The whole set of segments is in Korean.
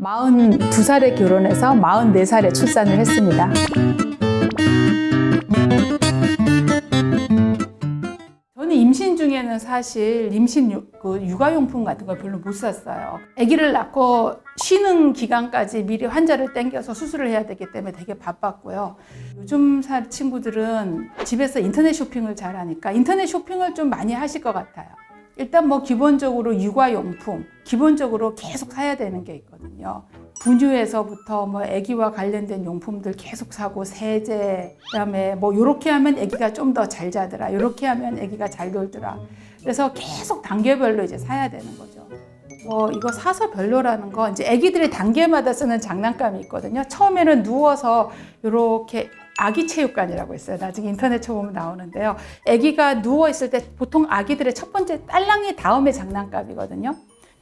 42살에 결혼해서 44살에 출산을 했습니다. 저는 임신 중에는 사실 임신 유, 그 육아용품 같은 걸 별로 못 샀어요. 아기를 낳고 쉬는 기간까지 미리 환자를 땡겨서 수술을 해야 되기 때문에 되게 바빴고요. 요즘 살 친구들은 집에서 인터넷 쇼핑을 잘 하니까 인터넷 쇼핑을 좀 많이 하실 것 같아요. 일단 뭐 기본적으로 육아용품, 기본적으로 계속 사야 되는 게 있거든요. 분유에서부터 뭐 아기와 관련된 용품들 계속 사고 세제, 그다음에 뭐 요렇게 하면 아기가 좀 더 잘 자더라. 요렇게 하면 아기가 잘 놀더라. 그래서 계속 단계별로 이제 사야 되는 거죠. 뭐 이거 사서 별로라는 거 이제 아기들이 단계마다 쓰는 장난감이 있거든요. 처음에는 누워서 요렇게 아기 체육관이라고 있어요. 나중에 인터넷 쳐보면 나오는데요. 아기가 누워 있을 때 보통 아기들의 첫 번째 딸랑이 다음에 장난감이거든요.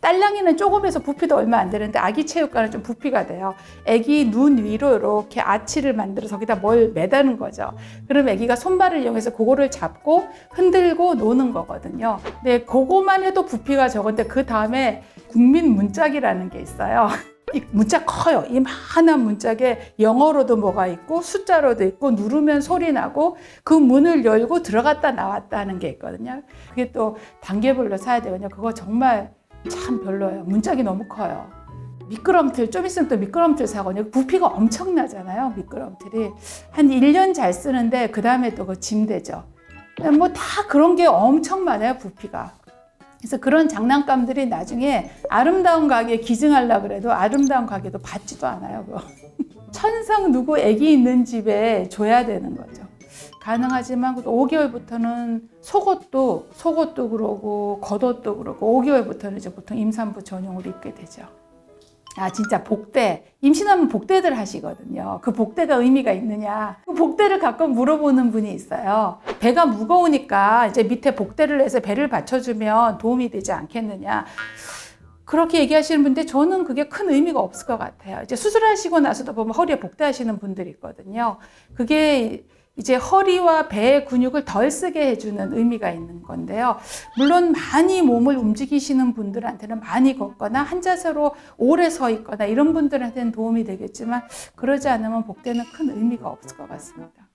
딸랑이는 조금해서 부피도 얼마 안 되는데 아기 체육관은 좀 부피가 돼요. 아기 눈 위로 이렇게 아치를 만들어서 거기다 뭘 매다는 거죠. 그럼 아기가 손발을 이용해서 그거를 잡고 흔들고 노는 거거든요. 근데 그거만 해도 부피가 적은데 그 다음에 국민 문짝이라는 게 있어요. 이 문짝 커요. 이만한 문짝에 영어로도 뭐가 있고 숫자로도 있고 누르면 소리 나고 그 문을 열고 들어갔다 나왔다 하는 게 있거든요. 그게 또 단계별로 사야 되거든요. 그거 정말 참 별로예요. 문짝이 너무 커요. 미끄럼틀 좀 있으면 또 미끄럼틀 사거든요. 부피가 엄청나잖아요. 미끄럼틀이 한 1년 잘 쓰는데 그 다음에 또 그 짐되죠. 뭐 다 그런 게 엄청 많아요. 부피가. 그래서 그런 장난감들이 나중에 아름다운 가게에 기증하려 그래도 아름다운 가게도 받지도 않아요. 천상 누구 애기 있는 집에 줘야 되는 거죠. 가능하지만 5개월부터는 속옷도 속옷도 그러고 겉옷도 그러고 5개월부터는 이제 보통 임산부 전용으로 입게 되죠. 아 진짜 복대 임신하면 복대들 하시거든요. 그 복대가 의미가 있느냐? 그 복대를 가끔 물어보는 분이 있어요. 배가 무거우니까 이제 밑에 복대를 해서 배를 받쳐주면 도움이 되지 않겠느냐? 그렇게 얘기하시는 분인데 저는 그게 큰 의미가 없을 것 같아요. 이제 수술하시고 나서도 보면 허리에 복대하시는 분들이 있거든요. 그게 이제 허리와 배의 근육을 덜 쓰게 해주는 의미가 있는 건데요. 물론 많이 몸을 움직이시는 분들한테는 많이 걷거나 한 자세로 오래 서 있거나 이런 분들한테는 도움이 되겠지만 그러지 않으면 복대는 큰 의미가 없을 것 같습니다.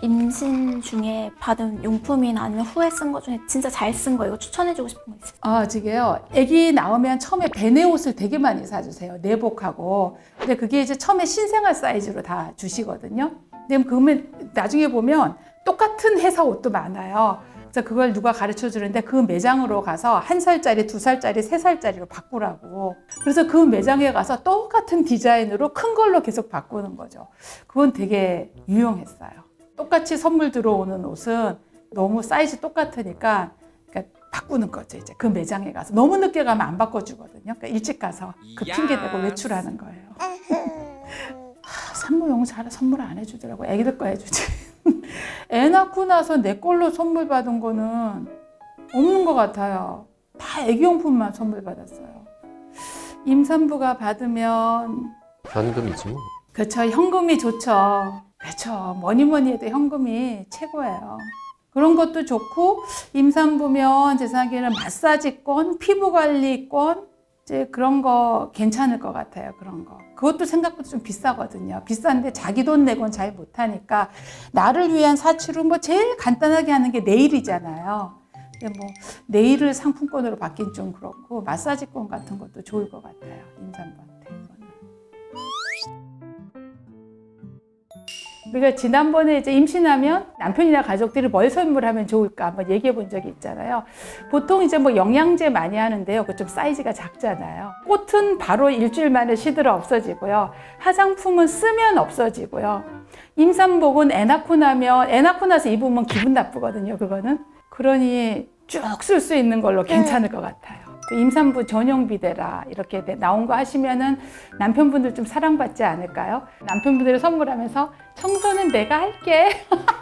임신 중에 받은 용품이나 아니면 후에 쓴 것 중에 진짜 잘 쓴 거 이거 추천해주고 싶은 거 있어요? 아, 지게요. 아기 나오면 처음에 배내 옷을 되게 많이 사주세요. 내복하고. 근데 그게 이제 처음에 신생아 사이즈로 다 주시거든요. 근데 그러면 나중에 보면 똑같은 회사 옷도 많아요. 그래서 그걸 누가 가르쳐 주는데 그 매장으로 가서 한 살짜리, 두 살짜리, 세 살짜리로 바꾸라고. 그래서 그 매장에 가서 똑같은 디자인으로 큰 걸로 계속 바꾸는 거죠. 그건 되게 유용했어요. 똑같이 선물 들어오는 옷은 너무 사이즈 똑같으니까 그러니까 바꾸는 거죠. 이제 그 매장에 가서 너무 늦게 가면 안 바꿔주거든요. 그러니까 일찍 가서 그 핑계 대고 외출하는 거예요. 하, 산모용 잘 선물 안 해주더라고. 애기들 거 해주지. 애 낳고 나서 내 걸로 선물 받은 거는 없는 것 같아요. 다 애기용품만 선물 받았어요. 임산부가 받으면 현금이지 뭐. 그렇죠. 현금이 좋죠. 그렇죠. 뭐니 뭐니 해도 현금이 최고예요. 그런 것도 좋고 임산부면 제 생각에는 마사지권, 피부관리권 이제 그런 거 괜찮을 것 같아요. 그런 거. 그것도 생각보다 좀 비싸거든요. 비싼데 자기 돈 내곤 잘 못하니까 나를 위한 사치로 뭐 제일 간단하게 하는 게 네일이잖아요. 근데 뭐 네일을 상품권으로 받긴 좀 그렇고 마사지권 같은 것도 좋을 것 같아요. 임산부 우리가 지난번에 이제 임신하면 남편이나 가족들이 뭘 선물하면 좋을까 한번 얘기해 본 적이 있잖아요. 보통 이제 뭐 영양제 많이 하는데요. 그 좀 사이즈가 작잖아요. 꽃은 바로 일주일 만에 시들어 없어지고요. 화장품은 쓰면 없어지고요. 임산복은 애 낳고 나면 애 낳고 나서 입으면 기분 나쁘거든요. 그거는. 그러니 쭉 쓸 수 있는 걸로 괜찮을 것 같아요. 그 임산부 전용 비데라 이렇게 돼- 나온 거 하시면은 남편분들 좀 사랑받지 않을까요? 남편분들을 선물하면서 청소는 내가 할게.